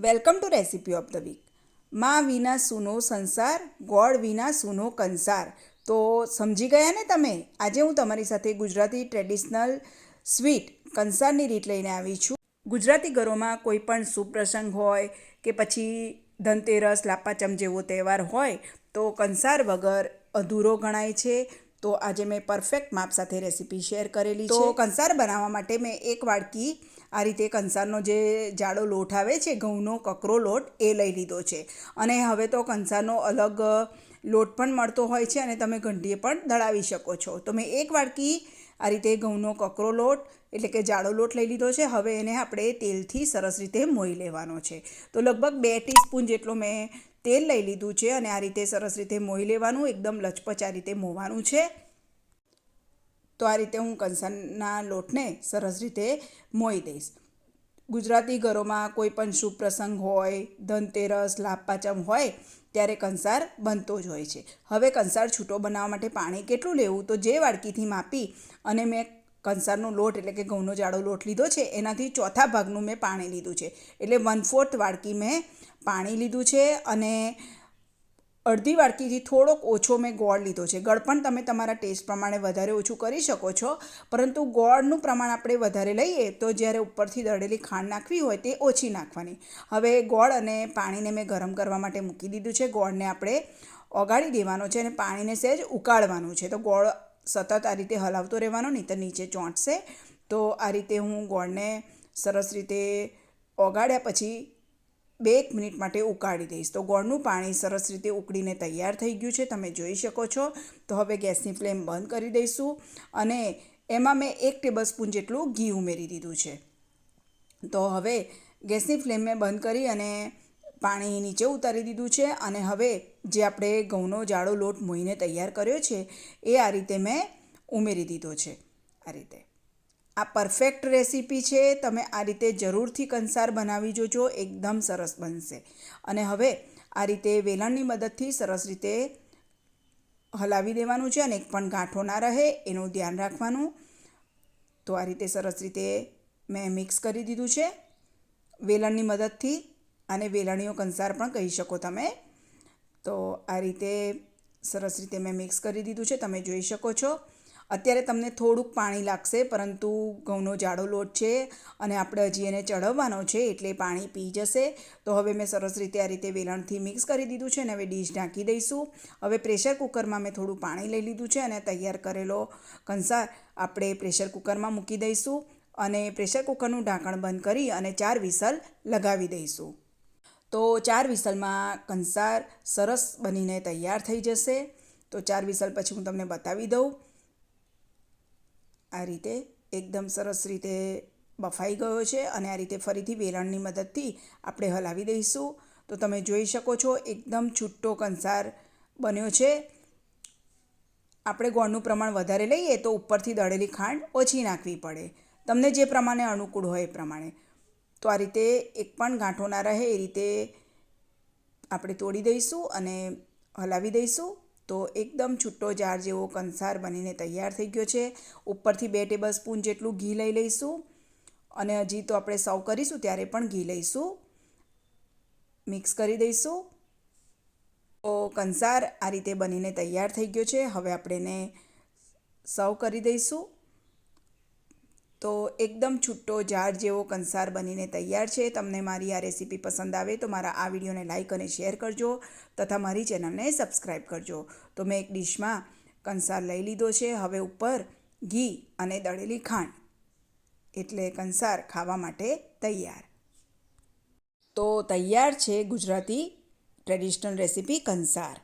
Welcome to recipe of the week. માં વિના સૂનો સંસાર, ગોળ વિના સૂનો કંસાર. તો સમજી ગયા ને તમે? આજે હું તમારી સાથે ગુજરાતી ટ્રેડિશનલ સ્વીટ કંસારની રીત લઈને આવી છું. ગુજરાતી ઘરોમાં કોઈ પણ સુપ્રસંગ હોય કે પછી ધનતેરસ લાપાચમ જેવો તહેવાર હોય, તો કંસાર વગર અધૂરો ગણાય છે. તો આજે મેં પરફેક્ટ માપ સાથે રેસીપી શેર કરેલી છે. તો કંસાર બનાવવા માટે મેં એક વાડકી આ રીતે કંસારનો જે જાડો લોટ આવે છે ઘઉંનો કકરો લોટ એ લઈ લીધો છે. અને હવે તો કંસારનો અલગ લોટ પણ મળતો હોય છે અને તમે ઘંટીએ પણ દળાવી શકો છો. તો મેં એક વાડકી આ રીતે ઘઉંનો કકરો લોટ એટલે કે જાડો લોટ લઈ લીધો છે. હવે એને આપણે તેલથી સરસ રીતે મોઈ લેવાનો છે. તો લગભગ બે ટીસ્પૂન જેટલો મેં તેલ લઈ લીધું છે અને આ રીતે સરસ રીતે મોહી લેવાનું, એકદમ લચપચ આ રીતે મોવાનું છે. તો આ રીતે હું કંસારના લોટને સરસ રીતે મોઈ દઈશ. ગુજરાતી ઘરોમાં કોઈ પણ શુભ પ્રસંગ હોય, ધનતેરસ લાભ પાંચમ હોય, ત્યારે કંસાર બનતો જ હોય છે. હવે કંસાર છૂટો બનાવવા માટે પાણી કેટલું લેવું? તો જે વાડકીથી માપી અને મેં કંસારનો લોટ એટલે કે ઘઉંનો જાડો લોટ લીધો છે, એનાથી ચોથા ભાગનું મેં પાણી લીધું છે. એટલે વન ફોર્થ વાડકી મેં પાણી લીધું છે અને અડધી વાડકીથી થોડોક ઓછો મેં ગોળ લીધો છે. ગળ પણ તમે તમારા ટેસ્ટ પ્રમાણે વધારે ઓછું કરી શકો છો, પરંતુ ગોળનું પ્રમાણ આપણે વધારે લઈએ તો જ્યારે ઉપરથી દળેલી ખાંડ નાખવી હોય તે ઓછી નાખવાની. હવે ગોળ અને પાણીને મેં ગરમ કરવા માટે મૂકી દીધું છે. ગોળને આપણે ઓગાળી દેવાનો છે અને પાણીને સહેજ ઉકાળવાનું છે. તો ગોળ સતત આ રીતે હલાવતો રહેવાનો નહીં તો નીચે ચોંટશે. તો આ રીતે હું ગોળને સરસ રીતે ઓગાળ્યા પછી બે એક મિનિટ માટે ઉકાળી દઈશ. તો ગોળનું પાણી સરસ રીતે ઉકળીને તૈયાર થઈ ગયું છે. તમે જોઈ શકો છો. તો હવે ગેસની ફ્લેમ બંધ કરી દઈશું અને એમાં મેં એક ટેબલ સ્પૂન જેટલું ઘી ઉમેરી દીધું છે. તો હવે ગેસની ફ્લેમ મેં બંધ કરી અને પાણી નીચે ઉતારી દીધું છે અને હવે જે આપણે ઘઉંનો જાડો લોટ મોઈને તૈયાર કર્યો છે, એ આ રીતે મેં ઉમેરી દીધો છે, આ રીતે. આ પરફેક્ટ રેસીપી છે, તમે આ રીતે જરૂરથી કંસાર બનાવી જોજો, એકદમ સરસ બનશે. અને હવે આ રીતે વેલણની મદદથી સરસ રીતે હલાવી દેવાનું છે અને એક પણ ગાંઠો ના રહે, એનું ધ્યાન રાખવાનું. તો આ રીતે સરસ રીતે મેં મિક્સ કરી દીધું છે વેલણની મદદથી. અને વેલણીઓ કંસાર પણ કહી શકો તમે. તો આ રીતે સરસ રીતે મેં મિક્સ કરી દીધું છે, તમે જોઈ શકો છો. અત્યારે તમને થોડુંક પાણી લાગશે, પરંતુ ઘઉંનો જાડો લોટ છે અને આપણે હજી એને ચડવવાનો છે એટલે પાણી પી જશે. તો હવે મેં સરસ રીતે આ રીતે વેલણથી મિક્સ કરી દીધું છે અને હવે ડીશ ઢાંકી દઈશું. હવે પ્રેશર કુકરમાં મેં થોડું પાણી લઈ લીધું છે અને તૈયાર કરેલો કંસાર આપણે પ્રેશર કુકરમાં મૂકી દઈશું અને પ્રેશર કુકરનું ઢાંકણ બંધ કરી અને ચાર વિસલ લગાવી દઈશું. તો ચાર વિસલમાં કંસાર સરસ બનીને તૈયાર થઈ જશે. તો ચાર વિસલ પછી હું તમને બતાવી દઉં. આ રીતે એકદમ સરસ રીતે બફાઈ ગયો છે અને આ રીતે ફરીથી વેલણની મદદથી આપણે હલાવી દઈશું. તો તમે જોઈ શકો છો એકદમ છૂટો કંસાર બન્યો છે. આપણે ગોળનું પ્રમાણ વધારે લઈએ તો ઉપરથી દળેલી ખાંડ ઓછી નાખવી પડે. તમને જે પ્રમાણે અનુકૂળ હોય એ પ્રમાણે. તો આ રીતે એક પણ ગાંઠો ના રહે, એ રીતે આપણે તોડી દઈશું અને હલાવી દઈશું. તો એકદમ છૂટો જાર જેવો કંસાર બનીને તૈયાર થઈ ગયો છે. ઉપરથી બે ટેબલ સ્પૂન જેટલું ઘી લઈ લઈશું અને હજી તો આપણે સર્વ કરીશું ત્યારે પણ ઘી લઈશું. મિક્સ કરી દઈશું. તો કંસાર આ રીતે બનીને તૈયાર થઈ ગયો છે. હવે આપણે એને સર્વ કરી દઈશું. તો એકદમ છૂટો જાર જેવો કંસાર બનીને તૈયાર છે. તમને મારી આ રેસીપી પસંદ આવે તો મારા આ વિડીયોને લાઇક અને શેર કરજો તથા મારી ચેનલને સબસ્ક્રાઈબ કરજો. તો મેં એક ડીશમાં કંસાર લઈ લીધો છે. હવે ઉપર ઘી અને દળેલી ખાંડ એટલે કંસાર ખાવા માટે તૈયાર. તો તૈયાર છે ગુજરાતી ટ્રેડિશનલ રેસીપી કંસાર.